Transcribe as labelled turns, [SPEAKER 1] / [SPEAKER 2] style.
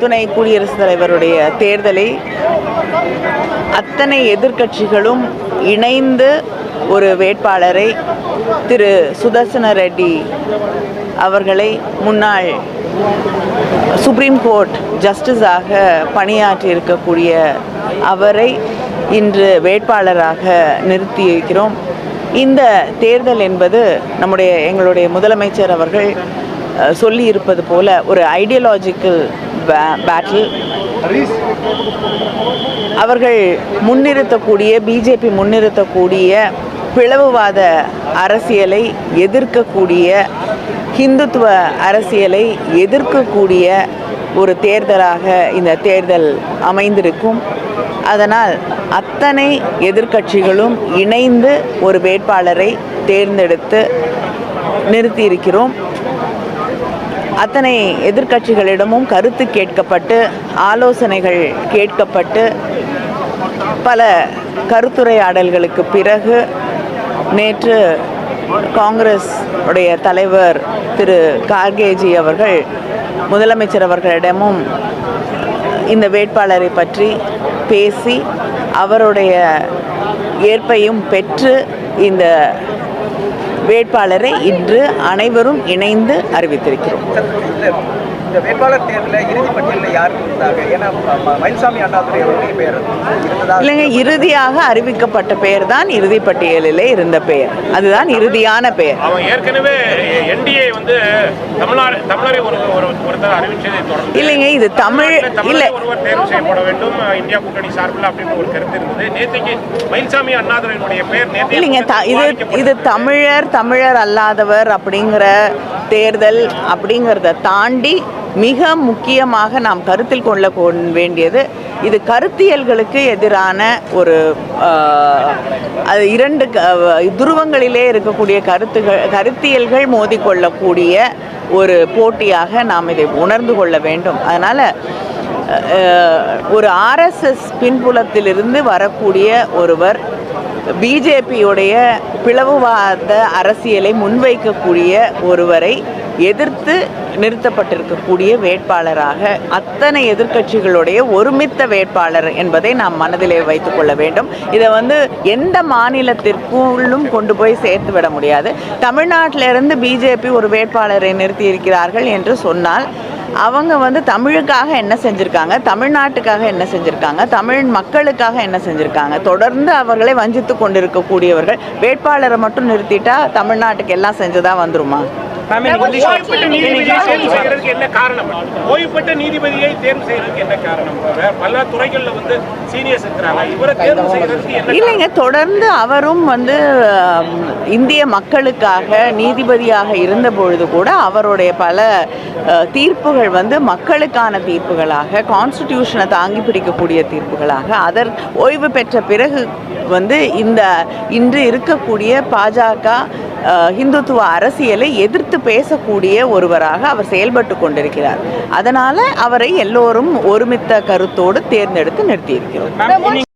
[SPEAKER 1] துணை குடியரசுத் தலைவருடைய தேர்தலை அத்தனை எதிர்க்கட்சிகளும் இணைந்து ஒரு வேட்பாளரை திரு சுதர்சன ரெட்டி அவர்களை முன்னாள் சுப்ரீம் கோர்ட் ஜஸ்டிஸாக பணியாற்றி இருக்கக்கூடிய அவரை இன்று வேட்பாளராக நிறுத்தியிருக்கிறோம். இந்த தேர்தல் என்பது நம்முடைய எங்களுடைய முதலமைச்சர் அவர்கள் சொல்லியிருப்பது போல ஒரு ஐடியாலஜிக்கல் பேட்டில் அவர்கள் முன்னிறுத்தக்கூடிய பிஜேபி முன்னிறுத்தக்கூடிய பிளவுவாத அரசியலை எதிர்க்கக்கூடிய ஹிந்துத்துவ அரசியலை எதிர்க்கக்கூடிய ஒரு தேர்தலாக இந்த தேர்தல் அமைந்திருக்கும். அதனால் அத்தனை எதிர்க்கட்சிகளும் இணைந்து ஒரு வேட்பாளரை தேர்ந்தெடுத்து நிறுத்தியிருக்கிறோம். அத்தனை எதிர்க்கட்சிகளிடமும் கருத்து கேட்கப்பட்டு ஆலோசனைகள் கேட்கப்பட்டு பல கருத்துரையாடல்களுக்கு பிறகு நேற்று காங்கிரஸ் உடைய தலைவர் திரு கார்கேஜி அவர்கள் முதலமைச்சர் அவர்களிடமும் இந்த வேட்பாளரை பற்றி பேசி அவருடைய ஏற்பையும் பெற்று இந்த வேட்பாளரை இன்று அனைவரும் இணைந்து அறிவித்திருக்கிறோம்.
[SPEAKER 2] இந்த வேட்பாளர் தேர்தலில் இறுதி பட்டியலில் யார் இருந்தாங்க? ஏன்னா மயில்சாமி அண்ணாதுரை அவருடைய பெயர் இருந்ததா?
[SPEAKER 1] இல்லைங்க இறுதியாக அறிவிக்கப்பட்ட பெயர் தான் இறுதி பட்டியலிலே இருந்த பெயர். அதுதான் இறுதியான பெயர்.
[SPEAKER 3] அவன் ஏற்கனவே என்டிஏ வந்து தமிழ்நாடு தமிழரை ஒரு ஒரு ஒருத்தர் அறிவிச்சதை தொடர்ந்து
[SPEAKER 1] இல்லைங்க இது தமிழ் இல்லை.
[SPEAKER 3] ஒருவர் தேர்வு செய்யப்பட வேண்டும். இந்தியா கூட்டணி சார்பில் அப்படின்னு ஒரு கருத்து இருந்தது. நேற்றுக்கு மயில்சாமி அண்ணாதுரையினுடைய பெயர்
[SPEAKER 1] இல்லைங்க த இது இது தமிழர் தமிழர் அல்லாதவர் அப்படிங்கிற தேர்தல் அப்படிங்கிறத தாண்டி மிக முக்கியமாக நாம் கருத்தில் கொள்ள வேண்டியது இது கருத்தியல்களுக்கு எதிரான ஒரு அது இரண்டு க- துருவங்களிலே இருக்கக்கூடிய கருத்துகள் கருத்தியல்கள் மோதிக்கொள்ளக்கூடிய ஒரு போட்டியாக நாம் இதை உணர்ந்து கொள்ள வேண்டும். அதனால் ஒரு ஆர்எஸ்எஸ் பின்புலத்திலிருந்து வரக்கூடிய ஒருவர் பிஜேபியுடைய பிளவுவாத அரசியலை முன்வைக்கக்கூடிய ஒருவரை எதிர்த்து நிறுத்தப்பட்டிருக்கக்கூடிய வேட்பாளராக அத்தனை எதிர்க்கட்சிகளுடைய ஒருமித்த வேட்பாளர் என்பதை நாம் மனதிலே வைத்துக் கொள்ள வேண்டும். இதை வந்து எந்த மாநிலத்திற்குள்ளும் கொண்டு போய் சேர்த்து விட முடியாது. தமிழ்நாட்டிலிருந்து பிஜேபி ஒரு வேட்பாளரை நிறுத்தி இருக்கிறார்கள் என்று சொன்னால் அவங்க வந்து தமிழுக்காக என்ன செஞ்சுருக்காங்க? தமிழ்நாட்டுக்காக என்ன செஞ்சுருக்காங்க? தமிழ் மக்களுக்காக என்ன செஞ்சுருக்காங்க? தொடர்ந்து அவர்களை வஞ்சித்து கொண்டிருக்கக்கூடியவர்கள் வேட்பாளரை மட்டும் நிறுத்திட்டா தமிழ்நாட்டுக்கு எல்லாம் செஞ்சதா வந்துருமா?
[SPEAKER 3] என்ன காரணம் ஓய்வுபெற்ற நீதிபதியை தேர்வு செய்யறதுக்கு என்ன காரணம்? பல துறைகள்ல வந்து சீனியர்ஸ் இருக்கிறாங்க இவரை தேர்வு செய்யறதுக்கு என்ன
[SPEAKER 1] இல்லைங்க தொடர்ந்து அவரும் வந்து இந்திய மக்களுக்காக நீதிபதியாக இருந்த பொழுது கூட அவருடைய பல தீர்ப்புகள் வந்து மக்களுக்கான தீர்ப்புகளாக கான்ஸ்டிடியூஷனை தாங்கி பிடிக்கக்கூடிய தீர்ப்புகளாக அதர் ஓய்வு பெற்ற பிறகு வந்து இந்த இன்று இருக்கக்கூடிய பாஜக ஹிந்துத்துவ அரசியலை எதிர்த்து பேசக்கூடிய ஒருவராக அவர் செயல்பட்டு கொண்டிருக்கிறார். அதனால அவரை எல்லோரும் ஒருமித்த கருத்தோடு தேர்ந்தெடுத்து நிறுத்தியிருக்கிறோம்.